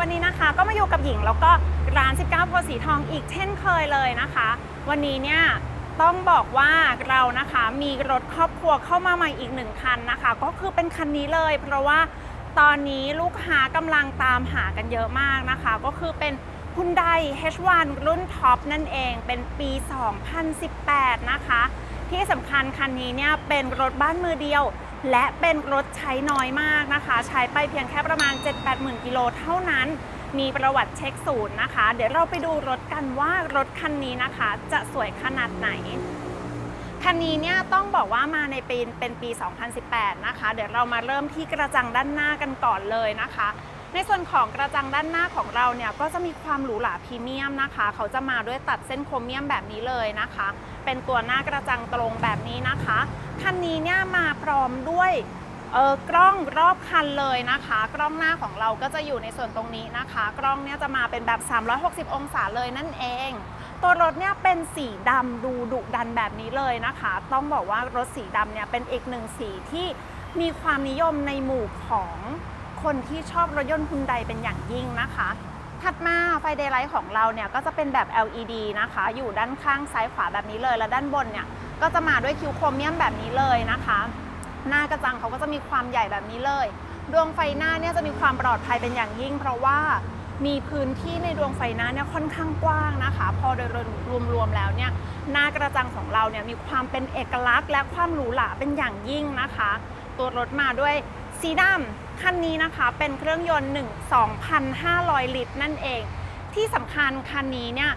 วันนี้นะคะ ก็มาอยู่กับหญิงแล้วก็ร้าน 19โพธิ์สีทองอีกเช่นเคยเลยนะคะ วันนี้เนี่ยต้องบอกว่าเรานะคะมีรถครอบครัวเข้ามาใหม่อีกหนึ่งคันนะคะ ก็คือเป็นคันนี้เลย เพราะว่าตอนนี้ลูกค้ากำลังตามหากันเยอะมากนะคะ ก็คือเป็น Hyundai H1 รุ่นท็อปนั่นเองเป็นปี 2018 นะคะ ที่สำคัญคันนี้เนี่ยเป็นรถบ้านมือเดียว และเป็นรถใช้น้อยมากนะคะ ใช้ไปเพียงแค่ประมาณ 7-8หมื่นกิโลเท่านั้น มีประวัติเช็คศูนย์นะคะ เดี๋ยวเราไปดูรถกันว่ารถคันนี้นะคะ จะสวยขนาดไหนคันนี้เนี่ยต้องบอกว่ามาในปีเป็นปี 2018 นะคะ เดี๋ยวเรามาเริ่มที่กระจังด้านหน้ากันก่อนเลยนะคะ ในส่วนของกระจังด้านหน้าของเราเนี่ยก็จะมีความหรูหราพรีเมียมนะคะ เขาจะมาด้วยตัดเส้นโครเมียมแบบนี้เลยนะคะ เป็นตัวหน้ากระจังตรงแบบนี้นะคะคันนี้เนี่ยมาพร้อมด้วยเออกล้องรอบคันเลยนะคะ กล้องหน้าของเราก็จะอยู่ในส่วนตรงนี้นะคะ กล้องเนี่ยจะมาเป็นแบบ 360 องศาเลยนั่นเอง ตัวรถเนี่ยเป็นสีดำดูดุดันแบบนี้เลยนะคะ ต้องบอกว่ารถสีดำเนี่ยเป็นอีกหนึ่งสีที่มีความนิยมในหมู่ของ คนที่ชอบรถยนต์ฮุนไดเป็นอย่างยิ่งนะคะ ถัดมาไฟเดย์ไลท์ของเราเนี่ยก็จะเป็นแบบ LED นะคะ อยู่ด้านข้างซ้ายขวาแบบนี้เลย และด้านบนเนี่ยก็จะมาด้วยคิวโครเมียมแบบนี้เลยนะคะ หน้ากระจังเขาก็จะมีความใหญ่แบบนี้เลย ดวงไฟหน้าเนี่ยจะมีความปลอดภัยเป็นอย่างยิ่ง เพราะว่ามีพื้นที่ในดวงไฟหน้าเนี่ยค่อนข้างกว้างนะคะ พอโดยรวมๆแล้วเนี่ยหน้ากระจังของเราเนี่ยมีความเป็นเอกลักษณ์ และความหรูหราเป็นอย่างยิ่งนะคะ ตัวรถมาด้วยสีดำ คันนี้นะคะเป็นเครื่องยนต์ 1 2,500 ลิตรนั่นเอง ที่สำคัญคันนี้เนี่ย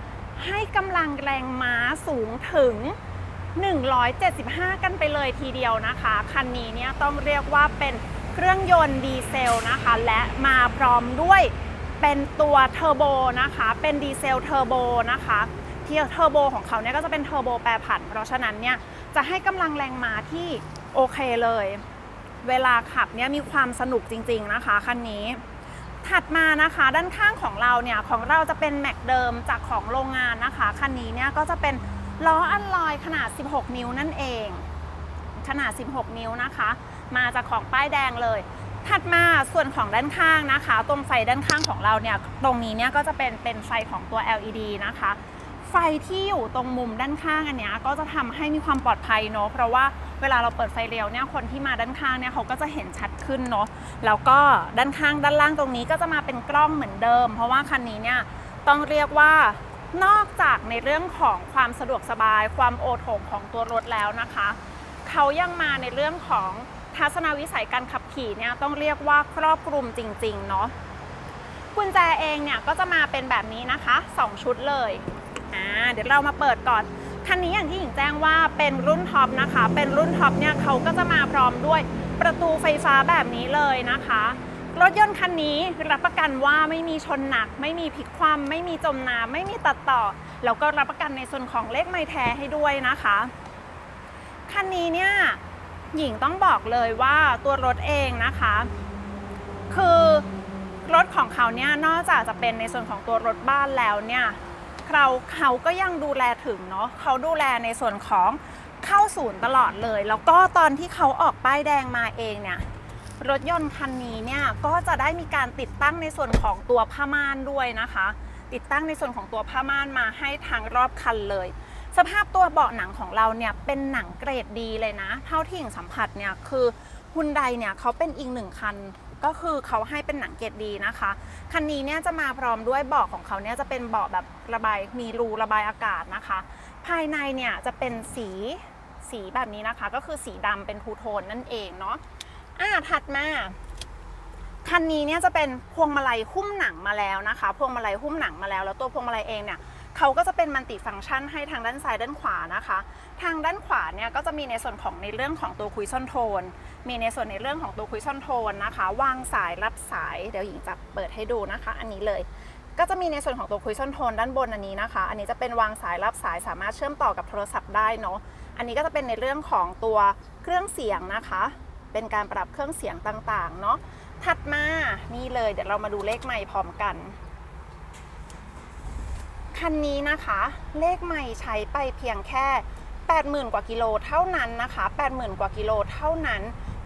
ให้กำลังแรงม้าสูงถึง 175 กันไปเลยทีเดียวนะคะ คันนี้เนี่ยต้องเรียกว่าเป็นเครื่องยนต์ดีเซลนะคะ และมาพร้อมด้วยเป็นตัวเทอร์โบนะคะ เป็นดีเซลเทอร์โบนะคะที่เทอร์โบของเขาเนี่ยก็จะเป็นเทอร์โบแปรผัน เพราะฉะนั้นเนี่ยจะให้กำลังแรงม้าที่โอเคเลย เวลาขับเนี่ยมีความสนุกจริง ๆ นะคะคันนี้ ถัดมานะคะด้านข้างของเราเนี่ยของเราจะเป็นแม็กเดิมจากของโรงงานนะคะคันนี้เนี่ยก็จะเป็นล้ออัลลอยขนาด 16 นิ้วนั่นเอง ขนาด 16 นิ้วนะคะ มาจากของป้ายแดงเลย ถัดมาส่วนของด้านข้างนะคะ ตรงไฟด้านข้างของเราเนี่ยตรงนี้เนี่ยก็จะเป็นเป็นไฟของตัว LED นะคะ ไฟที่อยู่ตรงมุมด้านข้างอันเนี้ยก็จะทำให้มีความปลอดภัยเนาะเพราะว่า เวลาเราเปิดไฟเลี้ยวเนี่ยคนที่มาด้านข้างเนี่ยเขาก็จะเห็นชัดขึ้นเนาะแล้วก็ด้านข้างด้านล่างตรงนี้ก็จะมาเป็นกล้องเหมือนเดิม เพราะว่าคันนี้เนี่ยต้องเรียกว่านอกจากในเรื่องของความสะดวกสบาย ความโอโถงของตัวรถแล้วนะคะ เขายังมาในเรื่องของทัศนวิสัยการขับขี่เนี่ยต้องเรียกว่าครอบคลุมจริง ๆ เนาะกุญแจเองเนี่ยก็จะมาเป็นแบบนี้นะคะสองชุดเลยอ่าเดี๋ยวเรามาเปิดก่อน คันนี้อย่างที่หญิงแจ้งว่าเป็นรุ่นท็อปนะคะ เป็นรุ่นท็อปเนี่ยเขาก็จะมาพร้อมด้วยประตูไฟฟ้าแบบนี้เลยนะคะ รถยนต์คันนี้รับประกันว่าไม่มีชนหนัก ไม่มีพลิกคว่ำไม่มีจมน้ำไม่มีตัดต่อ แล้วก็รับประกันในส่วนของเลขไมล์แท้ให้ด้วยนะคะ คันนี้เนี่ยหญิงต้องบอกเลยว่าตัวรถเองนะคะ คือรถของเขาเนี่ยนอกจากจะเป็นในส่วนของตัวรถบ้านแล้วเนี่ย เราเขาก็ยังดูแลถึงเนาะเขาดูแลในส่วนของเข้าศูนย์ตลอดเลย แล้วก็ตอนที่เขาออกป้ายแดงมาเองเนี่ยรถยนต์คันนี้เนี่ยก็จะได้มีการติดตั้งในส่วนของตัวผ้าม่านด้วยนะคะ ติดตั้งในส่วนของตัวผ้าม่านมาให้ทางรอบคันเลย สภาพตัวเบาะหนังของเราเนี่ยเป็นหนังเกรดดีเลยนะ เท่าที่หญิงสัมผัสเนี่ยคือฮุนไดเนี่ยเขาเป็นอีกหนึ่งคัน ก็คือเขาให้เป็นหนังเกรดดีนะคะ คันนี้เนี่ยจะมาพร้อมด้วยเบาะของเขาเนี่ยจะเป็นเบาะแบบระบายมีรูระบายอากาศนะคะ ภายในเนี่ยจะเป็นสีสีแบบนี้นะคะ ก็คือสีดำเป็นทูโทนนั่นเองเนาะอ่าถัดมาคันนี้เนี่ยจะเป็นพวงมาลัยหุ้มหนังมาแล้วนะคะ พวงมาลัยหุ้มหนังมาแล้ว แล้วตัวพวงมาลัยเองเนี่ย เขาก็จะเป็นมัลติฟังก์ชันให้ทางด้านซ้ายด้านขวานะคะ ทางด้านขวาเนี่ยก็จะมีในส่วนของในเรื่องของตัวคุยซอนโทน มีในส่วนในเรื่องของตัวคุยซอนโทนนะคะ วางสายรับสายเดี๋ยวหญิงจะเปิดให้ดูนะคะ อันนี้เลย ก็จะมีในส่วนของตัวคุยซอนโทนด้านบนอันนี้นะคะ อันนี้จะเป็นวางสายรับสายสามารถเชื่อมต่อกับโทรศัพท์ได้เนาะ อันนี้ก็จะเป็นในเรื่องของตัวเครื่องเสียงนะคะ เป็นการปรับเครื่องเสียงต่างๆ เนาะ ถัดมา นี่เลย เดี๋ยวเรามาดูเลขใหม่พร้อมกัน คันนี้นะคะ เลขใหม่ใช้ไปเพียงแค่ 80,000 กว่ากิโลเท่านั้นนะคะ 80,000 กว่ากิโลเท่านั้น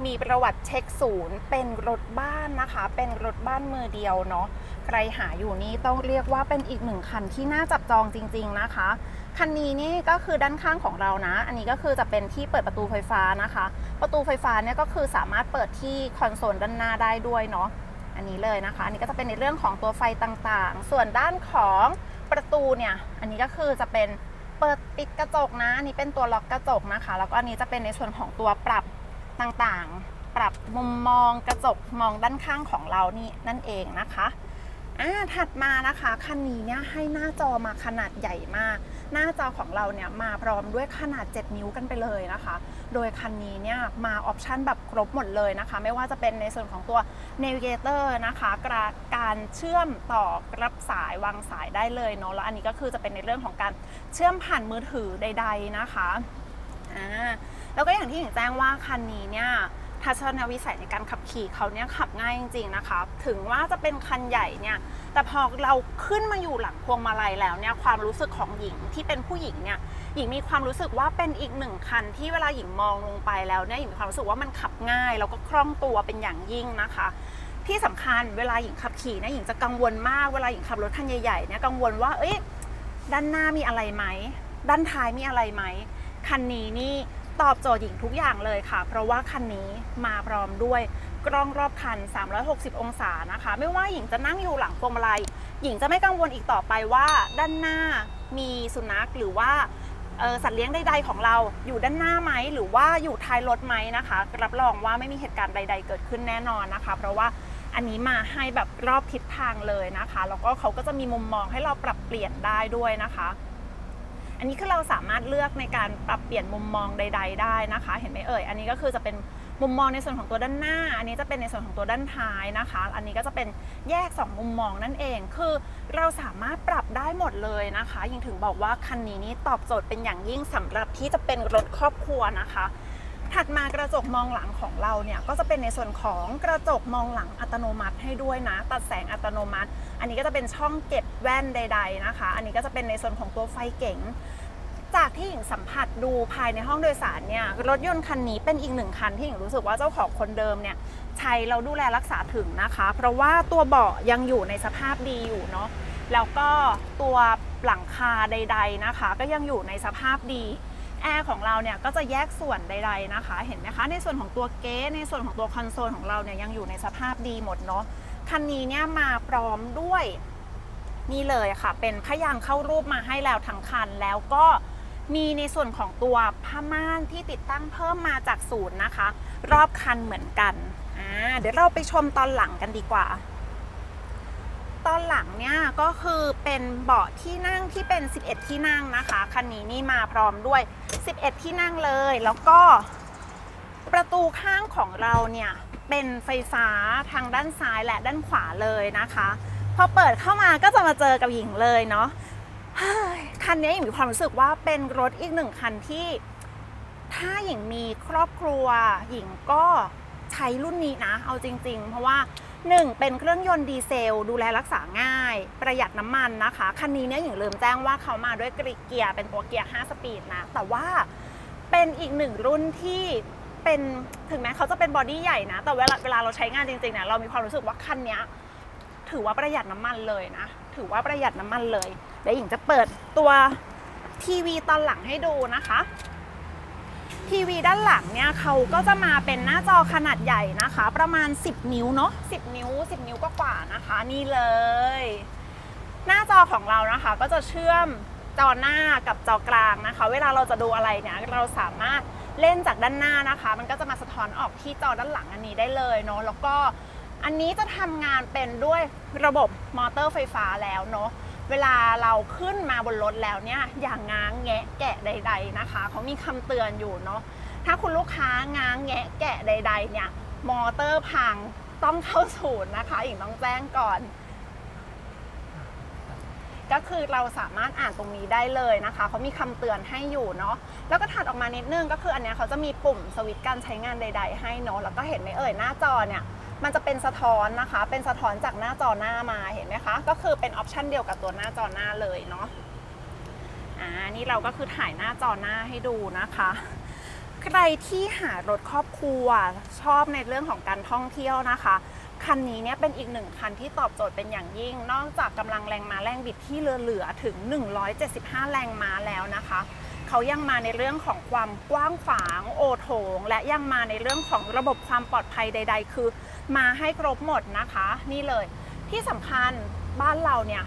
มีประวัติเช็คศูนย์ เป็นรถบ้านนะคะ เป็นรถบ้านมือเดียวเนาะ ใครหาอยู่นี่ต้องเรียกว่าเป็นอีกหนึ่งคันที่น่าจับจองจริง ๆนะคะ คันนี้นี่ก็คือด้านข้างของเรานะ อันนี้ก็คือจะเป็นที่เปิดประตูไฟฟ้านะคะ ประตูไฟฟ้าเนี่ยก็คือสามารถเปิดที่คอนโซลด้านหน้าได้ด้วยเนาะ อันนี้เลยนะคะ อันนี้ก็จะเป็นในเรื่องของตัวไฟต่างๆ ส่วนด้านของ ประตูเนี่ย อันนี้ก็คือจะเป็นเปิดปิดกระจกนะอันนี้เป็นตัวล็อกกระจกนะคะ แล้วก็อันนี้จะเป็นในส่วนของตัวปรับต่างๆ ปรับมุมมองกระจกมองด้านข้างของเรานี่นั่นเองนะคะอ่าถัดมานะคะคันนี้เนี่ยให้หน้าจอมาขนาดใหญ่มาก หน้าจอของเราเนี่ยมาพร้อมด้วยขนาด 7 นิ้วกันไปเลยนะคะ โดยคันนี้เนี่ยมาออปชันแบบครบหมดเลยนะคะ ไม่ว่าจะเป็นในส่วนของตัว Navigator นะคะกระการเชื่อมต่อรับสายวางสายได้เลยเนาะแล้วอันนี้ก็คือจะเป็นในเรื่องของการเชื่อมผ่านมือถือใด ๆนะคะอ่าแล้วก็อย่างที่หญิงแจ้งว่าคันนี้เนี่ยทัศนวิสัยในการขับขี่เขาเนี่ยขับง่ายจริงๆนะคะ ถึงว่าจะเป็นคันใหญ่เนี่ย แต่พอเราขึ้นมาอยู่หลังพวงมาลัยแล้วเนี่ยความรู้สึกของหญิงที่เป็นผู้หญิงเนี่ยหญิงมีความรู้สึกว่าเป็นอีกหนึ่งคันที่เวลาหญิงมองลงไปแล้วเนี่ยหญิงมีความรู้สึกว่ามันขับง่ายแล้วก็คล่องตัวเป็นอย่างยิ่งนะคะที่สำคัญเวลาหญิงขับขี่เนี่ยหญิงจะกังวลมากเวลาหญิงขับรถคันใหญ่ๆเนี่ยกังวลว่าเอ้ยด้านหน้ามีอะไรไหมด้านท้ายมีอะไรไหมคันนี้นี่ตอบโจทย์หญิงทุกอย่างเลยค่ะ เพราะว่าคันนี้มาพร้อมด้วย กล้องรอบคัน 360 องศานะคะ ไม่ว่าหญิงจะนั่งอยู่หลังพวงมาลัย หญิงจะไม่กังวลอีกต่อไปว่าด้านหน้ามีสุนัขหรือว่าสัตว์เลี้ยงใดๆของเราอยู่ด้านหน้าไหมหรือว่าอยู่ท้ายรถไหมนะคะ รับรองว่าไม่มีเหตุการณ์ใด ๆ เกิดขึ้นแน่นอนนะคะ เพราะว่าอันนี้มาให้แบบรอบทิศทางเลยนะคะแล้วก็เขาก็จะมีมุมมองให้เราปรับเปลี่ยนได้ด้วยนะคะ อันนี้คือเราสามารถเลือกในการปรับเปลี่ยนมุมมองใด ๆ ได้นะคะ เห็นไหมเอ่ยอันนี้ก็คือจะเป็น มุมมองในส่วนของตัวด้านหน้า อันนี้จะเป็นในส่วนของตัวด้านท้ายนะคะ อันนี้ก็จะเป็นแยก 2 มุมมองนั่นเอง คือเราสามารถปรับได้หมดเลยนะคะ ยิ่งถึงบอกว่าคันนี้นี่ตอบโจทย์เป็นอย่างยิ่งสำหรับที่จะเป็นรถครอบครัวนะคะถัดมากระจกมองหลังของเราเนี่ยก็จะเป็นในส่วนของกระจกมองหลังอัตโนมัติให้ด้วยนะ ตัดแสงอัตโนมัติ อันนี้ก็จะเป็นช่องเก็บแว่นใด ๆนะคะ อันนี้ก็จะเป็นในส่วนของตัวไฟเก๋ง จากที่หญิงสัมผัสดูภายในห้องโดยสารเนี่ยรถยนต์คันนี้เป็นอีกหนึ่งคันที่หญิงรู้สึกว่าเจ้าของคนเดิมเนี่ยใช้เราดูแลรักษาถึงนะคะ เพราะว่าตัวเบาะยังอยู่ในสภาพดีอยู่เนาะแล้วก็ตัวหลังคาใด ๆนะคะ ก็ยังอยู่ในสภาพดีแอร์ของเราเนี่ยก็จะแยกส่วนใด ๆนะคะ เห็นไหมคะ ในส่วนของตัวเก๊ในส่วนของตัวคอนโซลของเราเนี่ยยังอยู่ในสภาพดีหมดเนาะคันนี้เนี่ยมาพร้อมด้วยนี่เลยค่ะ เป็นพยางเข้ารูปมาให้แล้วทั้งคันแล้วก็ มีในส่วนของตัวผ้าม่านที่ติดตั้งเพิ่มมาจากศูนย์นะคะ รอบคันเหมือนกันอ่าเดี๋ยวเราไปชมตอนหลังกันดีกว่า ตอนหลังเนี่ยก็คือเป็นเบาะที่นั่งที่เป็น 11 ที่นั่งนะคะคันนี้นี่มาพร้อมด้วย 11 ที่นั่งเลย แล้วก็ประตูข้างของเราเนี่ยเป็นไฟฟ้าทางด้านซ้ายและด้านขวาเลยนะคะ พอเปิดเข้ามาก็จะมาเจอกับหญิงเลยเนาะ คันนี้หญิงมีความรู้สึกว่าเป็นรถอีกหนึ่งคันที่ ถ้าหญิงมีครอบครัว หญิงก็ใช้รุ่นนี้นะ เอาจริง ๆ เพราะว่า 1 เป็นเครื่องยนต์ดีเซล ดูแลรักษาง่าย ประหยัดน้ำมันนะคะ คันนี้เนี่ยหญิงลืมแจ้งว่าเขามาด้วยเกียร์เป็นตัวเกียร์ 5 สปีดนะ แต่ว่าเป็นอีกหนึ่งรุ่นที่เป็นถึงแม้เขาจะเป็นบอดี้ใหญ่นะ แต่เวลาเวลาเราใช้งานจริงๆเนี่ยเรามีความรู้สึกว่าคันนี้ถือว่าประหยัดน้ำมันเลยนะ ถือว่าประหยัดน้ำมันเลย ดี๋ยวหญิงจะเปิดตัวทีวีตอนหลังให้ดูนะคะ ทีวีด้านหลังเนี่ยเขาก็จะมาเป็นหน้าจอขนาดใหญ่นะคะ ประมาณ 10 นิ้วเนาะ10 นิ้ว 10 นิ้วกกว่าๆนะคะ นี่เลย หน้าจอของเรานะคะ ก็จะเชื่อมจอหน้ากับจอกลางนะคะ เวลาเราจะดูอะไรเนี่ยเราสามารถเล่นจากด้านหน้านะคะ มันก็จะมาสะท้อนออกที่จอด้านหลังอันนี้ได้เลยเนาะแล้วก็อันนี้จะทำงานเป็นด้วยระบบมอเตอร์ไฟฟ้าแล้วเนาะ เวลาเราขึ้นมาบนรถแล้วเนี่ยอย่างง้างแงะแกะใด ๆนะคะเขามีคำเตือนอยู่เนาะถ้าคุณลูกค้าง้างแงะแกะใด ๆ เนี่ยมอเตอร์พังต้องเข้าศูนย์นะคะอีกต้องแจ้งก่อน ก็คือเราสามารถอ่านตรงนี้ได้เลยนะคะเขามีคำเตือนให้อยู่เนาะแล้วก็ถัดออกมานิดนึงก็คืออันเนี้ยเขาจะมีปุ่มสวิตช์การใช้งานใด ๆ ให้เนาะแล้วก็เห็นไหมเอ่ยหน้าจอเนี่ย มันจะเป็นสะท้อนนะคะ เป็นสะท้อนจากหน้าจอหน้ามาเห็นไหมคะ ก็คือเป็นออปชันเดียวกับตัวหน้าจอหน้าเลยเนาะอ่านี่เราก็คือถ่ายหน้าจอหน้าให้ดูนะคะ ใครที่หารถครอบครัวชอบในเรื่องของการท่องเที่ยวนะคะคันนี้เนี่ยเป็นอีกหนึ่งคันที่ตอบโจทย์เป็นอย่างยิ่ง นอกจากกำลังแรงม้าแรงบิดที่เหลือๆถึง 175 แรงม้าแล้วนะคะ เขายังมาในเรื่องของความกว้างขวางโอโถง และยังมาในเรื่องของระบบความปลอดภัยใด ๆ คือ มาให้ครบหมดนะคะ นี่เลยที่สำคัญบ้านเราเนี่ย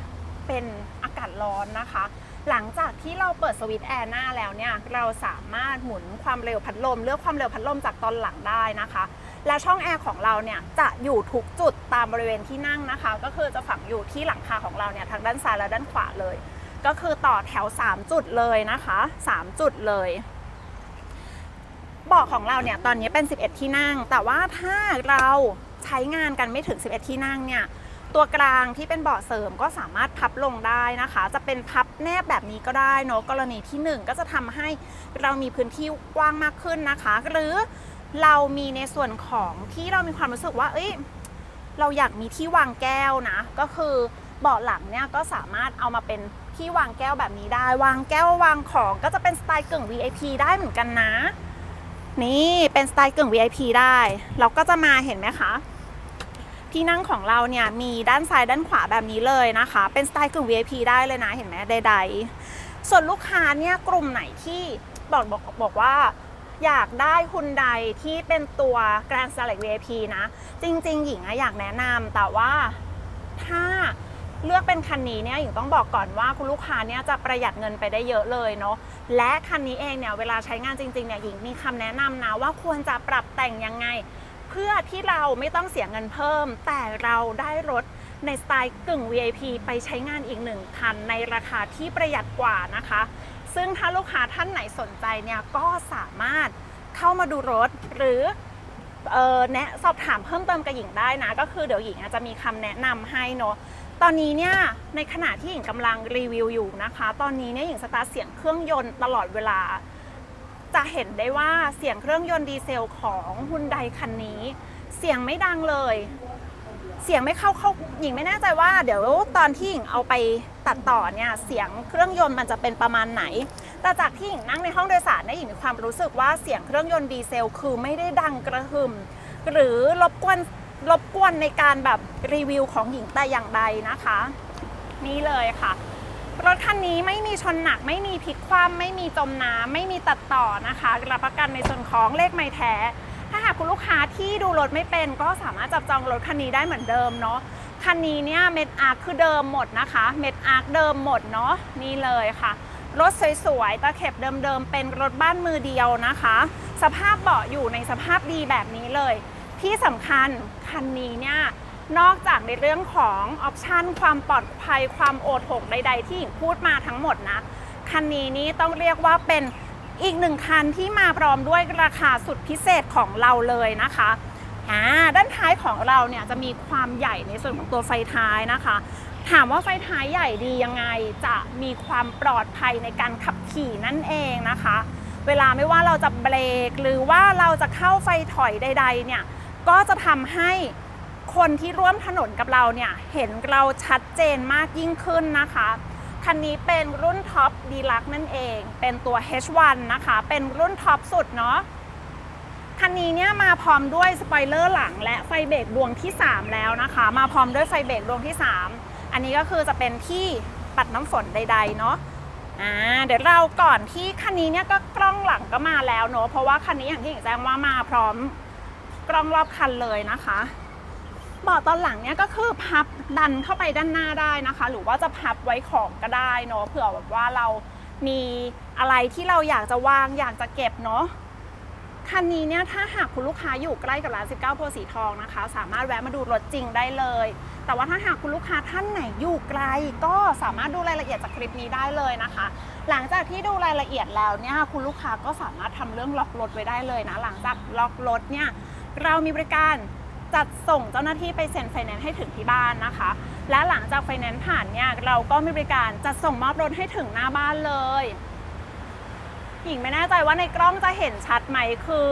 เป็นอากาศร้อนนะคะ หลังจากที่เราเปิดสวิตช์แอร์หน้าแล้วเนี่ยเราสามารถหมุนความเร็วพัดลม เลือกความเร็วพัดลมจากตอนหลังได้นะคะ และช่องแอร์ของเราเนี่ยจะอยู่ทุกจุดตามบริเวณที่นั่งนะคะ ก็คือจะฝังอยู่ที่หลังคาของเราเนี่ยทางด้านซ้ายและด้านขวาเลย ก็คือต่อแถว 3 จุดเลยนะคะ 3 จุดเลยเบาะของเราเนี่ยตอนนี้เป็น 11 ที่นั่ง แต่ว่าถ้าเรา ใช้งานกันไม่ถึง 11 ที่นั่งเนี่ยตัวกลางที่เป็นเบาะเสริมก็สามารถพับลงได้นะคะ จะเป็นพับแนบแบบนี้ก็ได้เนอะกรณีที่ 1 ก็จะทำให้เรามีพื้นที่กว้างมากขึ้นนะคะ หรือเรามีในส่วนของที่เรามีความรู้สึกว่า เอ้ยเราอยากมีที่วางแก้วนะ ก็คือเบาะหลังเนี่ยก็สามารถเอามาเป็นที่วางแก้วแบบนี้ได้ วางแก้ววางของก็จะเป็นสไตล์กึ่ง VIP ได้เหมือนกันนะ นี่เป็นสไตล์กึ่ง VIP ได้ เราก็จะมาเห็นไหมคะ ที่นั่งของเราเนี่ยมีด้านซ้ายด้านขวาแบบนี้เลยนะคะ เป็นสไตล์กึ่ง VIP ได้เลยนะเห็นไหมใดๆ ส่วนลูกค้าเนี่ยกลุ่มไหนที่บอกบอกบอกว่าอยากได้คุณใดที่เป็นตัว Grand Select VIP นะ จริง ๆ หญิงอะอยากแนะนำแต่ว่าถ้าเลือกเป็นคันนี้เนี่ยหญิงต้องบอกก่อนว่าคุณลูกค้าเนี่ยจะประหยัดเงินไปได้เยอะเลยเนาะและคันนี้เองเนี่ยเวลาใช้งานจริงๆเนี่ยหญิงมีคำแนะนำนะว่าควรจะปรับแต่งยังไง เพื่อที่เราไม่ต้องเสียเงินเพิ่ม แต่เราได้รถในสไตล์กึ่ง VIP ไปใช้งานอีกหนึ่งคันในราคาที่ประหยัดกว่านะคะ ซึ่งถ้าลูกค้าท่านไหนสนใจเนี่ยก็สามารถเข้ามาดูรถหรือแนะสอบถามเพิ่มเติมกับหญิงได้นะ ก็คือเดี๋ยวหญิงอาจจะมีคำแนะนำให้เนาะตอนนี้เนี่ยในขณะที่หญิงกำลังรีวิวอยู่นะคะ ตอนนี้เนี่ยหญิงสตาร์ทเสียงเครื่องยนต์ตลอดเวลา จะเห็นได้ว่าเสียงเครื่องยนต์ดีเซลของฮุนไดคันนี้ เสียงไม่ดังเลย เสียงไม่เข้าเข้าหญิงไม่แน่ใจว่า เดี๋ยวตอนที่หญิงเอาไปตัดต่อเนี่ยเสียงเครื่องยนต์มันจะเป็นประมาณไหน แต่จากที่หญิงนั่งในห้องโดยสารเนี่ยหญิงมีความรู้สึกว่าเสียงเครื่องยนต์ดีเซลคือไม่ได้ดังกระหึ่มหรือรบกวนรบกวนในการแบบรีวิวของหญิงแต่อย่างใดนะคะ นี่เลยค่ะ รถคันนี้ไม่มีชนหนัก ไม่มีพลิกคว่ำไม่มีจมน้ำไม่มีตัดต่อนะคะรับประกันในส่วนของเลขไม่แท้ ถ้าหากคุณลูกค้าที่ดูรถไม่เป็น ก็สามารถจับจองรถคันนี้ได้เหมือนเดิมเนาะคันนี้เนี่ยเม็ดอาร์คคือเดิมหมดนะคะ เม็ดอาร์คเดิมหมดเนาะนี่เลยค่ะ รถสวยๆตะเข็บเดิมๆเป็นรถบ้านมือเดียวนะคะ สภาพเบาะอยู่ในสภาพดีแบบนี้เลย ที่สำคัญคันนี้เนี่ย นอกจากในเรื่องของออปชันความปลอดภัยความโอโถกใด ๆ ที่หญิงพูดมาทั้งหมดนะ คันนี้นี่ต้องเรียกว่าเป็นอีกหนึ่งคันที่มาพร้อมด้วยราคาสุดพิเศษของเราเลยนะคะอ่าด้านท้ายของเราเนี่ยจะมีความใหญ่ในส่วนของตัวไฟท้ายนะคะ ถามว่าไฟท้ายใหญ่ดียังไงจะมีความปลอดภัยในการขับขี่นั่นเองนะคะ เวลาไม่ว่าเราจะเบรกหรือว่าเราจะเข้าไฟถอยใด ๆ เนี่ยก็จะทำให้ คนที่ร่วมถนนกับเราเนี่ย เห็นเราชัดเจนมากยิ่งขึ้นนะคะ คันนี้เป็นรุ่นท็อปดีลักนั่นเอง เป็นตัว H1 นะคะ เป็นรุ่นท็อปสุดเนาะคันนี้เนี่ยมาพร้อมด้วยสปอยเลอร์หลังและไฟเบรกดวงที่ 3 แล้วนะคะ มาพร้อมด้วยไฟเบรกดวงที่ 3 อันนี้ก็คือจะเป็นที่ปัดน้ำฝนใดๆเนาะอ่าเดี๋ยวเราก่อนที่คันนี้เนี่ยก็กล้องหลังก็มาแล้วเนาะเพราะว่าคันนี้อย่างที่หญิงแจ้งว่ามาพร้อมกล้องรอบคันเลยนะคะ เบาะตอนหลังเนี่ยก็คือพับดันเข้าไปด้านหน้าได้นะคะ หรือว่าจะพับไว้ของก็ได้เนาะเผื่อแบบว่าเรามีอะไรที่เราอยากจะวางอยากจะเก็บเนาะคันนี้เนี่ยถ้าหากคุณลูกค้าอยู่ใกล้กับร้าน 19 โพสีทองนะคะ สามารถแวะมาดูรถจริงได้เลย แต่ว่าถ้าหากคุณลูกค้าท่านไหนอยู่ไกล ก็สามารถดูรายละเอียดจากคลิปนี้ได้เลยนะคะ หลังจากที่ดูรายละเอียดแล้วเนี่ยคุณลูกค้าก็สามารถทำเรื่องล็อกรถไว้ได้เลยนะ หลังจากล็อกรถเนี่ยเรามีบริการ จัดส่งเจ้าหน้าที่ไปเซ็นไฟแนนซ์ให้ถึงที่บ้านนะคะ และหลังจากไฟแนนซ์ผ่านเนี่ยเราก็มีบริการจัดส่งมอบรถให้ถึงหน้าบ้านเลยหญิงไม่แน่ใจว่าในกล้องจะเห็นชัดไหมคือ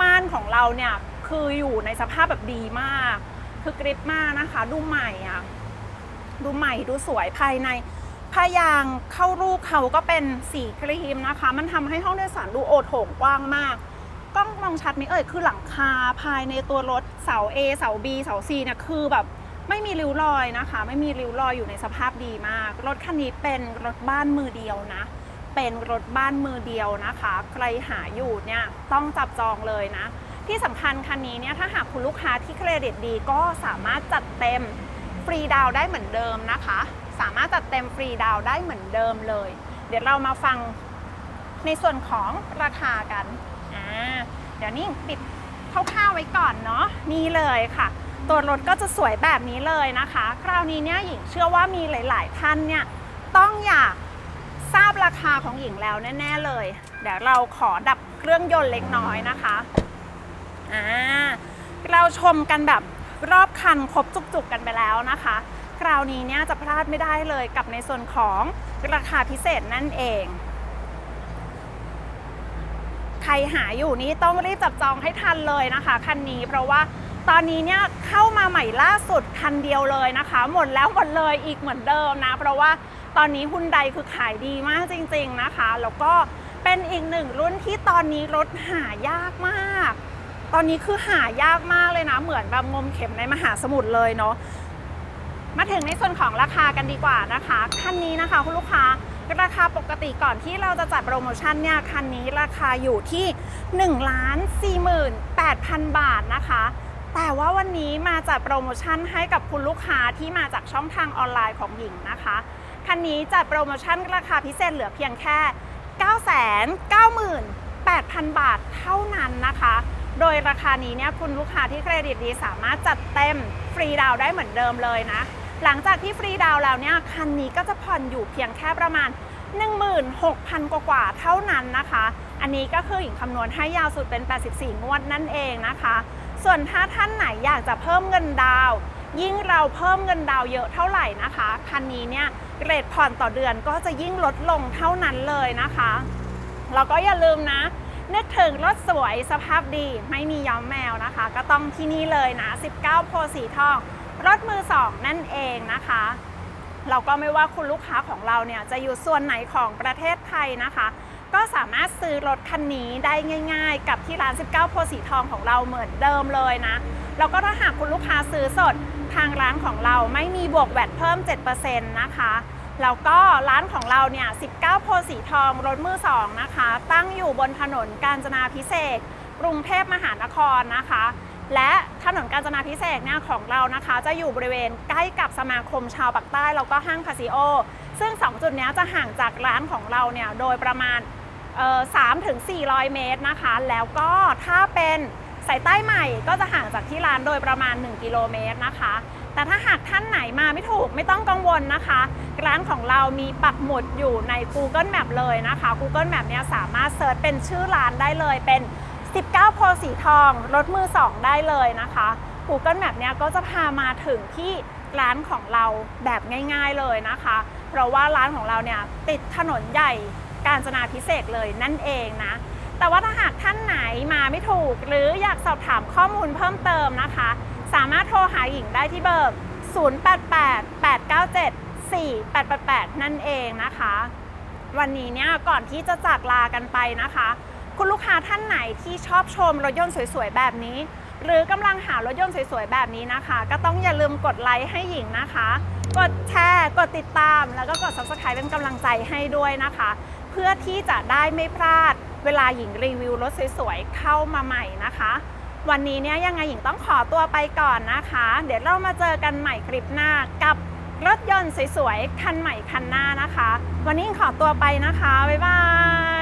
ม่านของเราเนี่ยคืออยู่ในสภาพแบบดีมาก คือกริปมากนะคะ ดูใหม่อะดูใหม่ดูสวยภายในผ้ายางเข้ารูปเขาก็เป็นสีครีมนะคะ มันทำให้ห้องโดยสารดูโอโถงกว้างมาก กล้องมองชัดไหมเอ่ยคือหลังคาภายในตัวรถเสา A เสา B เสา C เนี่ยคือแบบไม่มีริ้วรอยนะคะ ไม่มีริ้วรอยอยู่ในสภาพดีมาก รถคันนี้เป็นรถบ้านมือเดียวนะ เป็นรถบ้านมือเดียวนะคะ ใครหาอยู่เนี่ยต้องจับจองเลยนะ ที่สำคัญคันนี้เนี่ยถ้าหากคุณลูกค้าที่เครดิตดีก็สามารถจัดเต็มฟรีดาวได้เหมือนเดิมนะคะ สามารถจัดเต็มฟรีดาวได้เหมือนเดิมเลย เดี๋ยวเรามาฟังในส่วนของราคากัน ดี๋ยวนี้ปิดคร่าวๆไว้ก่อนเนาะนี่เลยค่ะ ตัวรถก็จะสวยแบบนี้เลยนะคะ คราวนี้เนี่ยหญิงเชื่อว่ามีหลาย ๆ ท่านเนี่ยต้องอยากทราบราคาของหญิงแล้วแน่ ๆ เลย เดี๋ยวเราขอดับเครื่องยนต์เล็กน้อยนะคะอ่าเราชมกันแบบรอบคันครบจุกๆกันไปแล้วนะคะ คราวนี้เนี่ยจะพลาดไม่ได้เลยกับในส่วนของราคาพิเศษนั่นเอง ใครหาอยู่นี่ต้องรีบจับจองให้ทันเลยนะคะคันนี้เพราะว่าตอนนี้เนี่ยเข้ามาใหม่ล่าสุดคันเดียวเลยนะคะ หมดแล้วหมดเลยอีกเหมือนเดิมนะ เพราะว่าตอนนี้ฮุนไดคือขายดีมากจริง ๆนะคะ แล้วก็เป็นอีกหนึ่งรุ่นที่ตอนนี้รถหายากมาก ตอนนี้คือหายากมากเลยนะ เหมือนแบบงมเข็มในมหาสมุทรเลยเนาะมาถึงในส่วนของราคากันดีกว่านะคะ คันนี้นะคะคุณลูกค้า ราคาปกติก่อนที่เราจะจัดโปรโมชั่นเนี่ยคันนี้ราคาอยู่ที่1ล้าน48,000 บาทนะคะ แต่ว่าวันนี้มาจัดโปรโมชั่นให้กับคุณลูกค้าที่มาจากช่องทางออนไลน์ของหญิงนะคะคันนี้จัดโปรโมชั่นราคาพิเศษเหลือเพียงแค่ 998,000 บาทเท่านั้นนะคะ โดยราคานี้เนี่ยคุณลูกค้าที่เครดิตดีสามารถจัดเต็มฟรีดาวได้เหมือนเดิมเลยนะ หลังจากที่ฟรีดาวแล้วเนี่ยคันนี้ก็จะผ่อนอยู่เพียงแค่ประมาณ 16,000กว่าเท่านั้นนะคะ อันนี้ก็คือหญิงคำนวณให้ยาวสุดเป็น 84 งวดนั่นเองนะคะ ส่วนถ้าท่านไหนอยากจะเพิ่มเงินดาวยิ่งเราเพิ่มเงินดาวเยอะเท่าไหร่นะคะ คันนี้เนี่ยเกรดผ่อนต่อเดือนก็จะยิ่งลดลงเท่านั้นเลยนะคะแล้วก็อย่าลืมนะ นึกถึงรถสวยสภาพดีไม่มีย้อมแมวนะคะ ก็ต้องที่นี่เลยนะ 19 โพสีทอง รถมือสองนั่นเองนะคะ เราก็ไม่ว่าคุณลูกค้าของเราเนี่ยจะอยู่ส่วนไหนของประเทศไทยนะคะ ก็สามารถซื้อรถคันนี้ได้ง่าย ๆ กับที่ร้าน 19 โพสีทองของเราเหมือนเดิมเลยนะแล้วก็ถ้าหากคุณลูกค้าซื้อสดทางร้านของเราไม่มีบวกแวดเพิ่ม 7%นะคะแล้วก็ร้านของเราเนี่ย 19 โพสีทองรถมือสองนะคะ ตั้งอยู่บนถนนกาญจนาพิเศษกกรุงเทพมหานครนะคะ และถนนกาญจนาพิเศษเนี่ยของเรานะคะ จะอยู่บริเวณใกล้กับสมาคมชาวปากใต้แล้วก็ห้างคาซิโอ ซึ่ง 2 จุดนี้จะห่างจากร้านของเราเนี่ยโดยประมาณสามถึง400เมตรนะคะ แล้วก็ถ้าเป็นสายใต้ใหม่ก็จะห่างจากที่ร้านโดยประมาณ 1 กิโลเมตรนะคะ แต่ถ้าหากท่านไหนมาไม่ถูกไม่ต้องกังวลนะคะ ร้านของเรามีปักหมุดอยู่ใน Google Map เลยนะคะ Google Map เนี่ยสามารถเซิร์ชเป็นชื่อร้านได้เลยเป็น 19โพสีทองรถมือ 2 ได้เลยนะคะ Google Map เนี่ยก็จะพามาถึงที่ร้านของเราแบบง่ายๆเลยนะคะ เพราะว่าร้านของเราเนี่ยติดถนนใหญ่กาญจนาพิเศษเลยนั่นเองนะ แต่ว่าถ้าหากท่านไหนมาไม่ถูก หรืออยากสอบถามข้อมูลเพิ่มเติมนะคะ สามารถโทรหาหญิงได้ที่เบอร์ 0888974888 นั่นเองนะคะ วันนี้เนี่ยก่อนที่จะจากลากันไปนะคะ คุณลูกค้าท่านไหนที่ชอบชมรถยนต์สวยๆแบบนี้ หรือกำลังหารถยนต์สวยๆแบบนี้นะคะ ก็ต้องอย่าลืมกดไลค์ให้หญิงนะคะ กดแชร์กดติดตาม แล้วก็กด subscribe เป็นกำลังใจให้ด้วยนะคะ เพื่อที่จะได้ไม่พลาดเวลาหญิงรีวิวรถสวยๆเข้ามาใหม่นะคะ วันนี้เนี่ยยังไงหญิงต้องขอตัวไปก่อนนะคะ เดี๋ยวเรามาเจอกันใหม่คลิปหน้ากับรถยนต์สวยๆคันใหม่คันหน้านะคะ วันนี้ขอตัวไปนะคะบ๊ายบาย